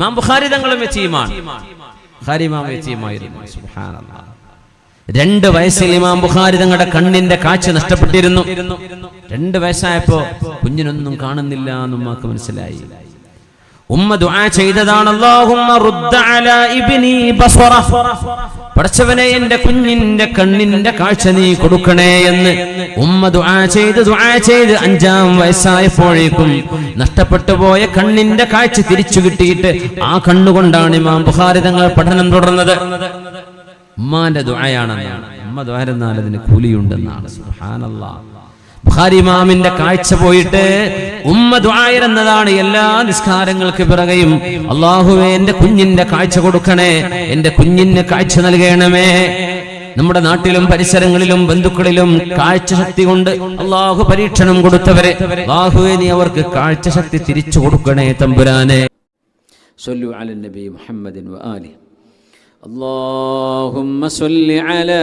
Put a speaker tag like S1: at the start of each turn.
S1: ഇമാം ബുഖാരി തങ്ങളും യത്തീമാണ് ബുഖാരി ഇമാം യത്തീമായിരുന്നു സുബ്ഹാനല്ലാഹ്. രണ്ട് വയസ്സിൽ ഇമാം ബുഖാരി തങ്ങളുടെ കണ്ണിന്റെ കാഴ്ച നഷ്ടപ്പെട്ടിരുന്നു. രണ്ട് വയസ്സായപ്പോ കുഞ്ഞിനൊന്നും കാണുന്നില്ല എന്ന് മനസ്സിലായി. ഉമ്മ ദുആ ചെയ്തതാണ്. അല്ലാഹുമ്മ റുദ്ദ അലാ ഇബ്നി ബസറ പഠിച്ചവനെ എന്റെ കുഞ്ഞിന്റെ കണ്ണിന്റെ കാഴ്ച നീ കൊടുക്കണേ എന്ന് ഉമ്മ ദുആ ചെയ്ത് ദുആ ചെയ്ത് അഞ്ചാം വയസ്സായപ്പോഴേക്കും നഷ്ടപ്പെട്ടു പോയ കണ്ണിന്റെ കാഴ്ച തിരിച്ചു കിട്ടിയിട്ട് ആ കണ്ണുകൊണ്ടാണ് ഇമാം ബുഖാരി തങ്ങൾ പഠനം തുടർന്നത്. ഉമ്മാന്റെ ദുആയാണെന്നാണ്. ഉമ്മ ദ്വാരുന്നാൽ അതിന് കൂലിയുണ്ടെന്നാണ്. സുബ്ഹാനല്ലാഹ് ബുഖാരിമാമിന്റെ കാഴ്ച പോയിട്ട് ഉമ്മ ദ്വായർ എന്നതാണ് എല്ലാ നിസ്കാരങ്ങൾക്ക് പിറകെയും. അള്ളാഹുവെ എന്റെ കുഞ്ഞിന്റെ കാഴ്ച കൊടുക്കണേ എന്റെ കുഞ്ഞിന് കാഴ്ച നൽകണമേ. നമ്മുടെ നാട്ടിലും പരിസരങ്ങളിലും ബന്ധുക്കളിലും കാഴ്ചശക്തി കൊണ്ട് അള്ളാഹു പരീക്ഷണം കൊടുത്തവരെ അള്ളാഹുവെ നീ അവർക്ക് കാഴ്ചശക്തി തിരിച്ചു കൊടുക്കണേ തമ്പുരാനെ.
S2: നബി മുഹമ്മദിൻ അലി അള്ളാഹുമ്മ അലാ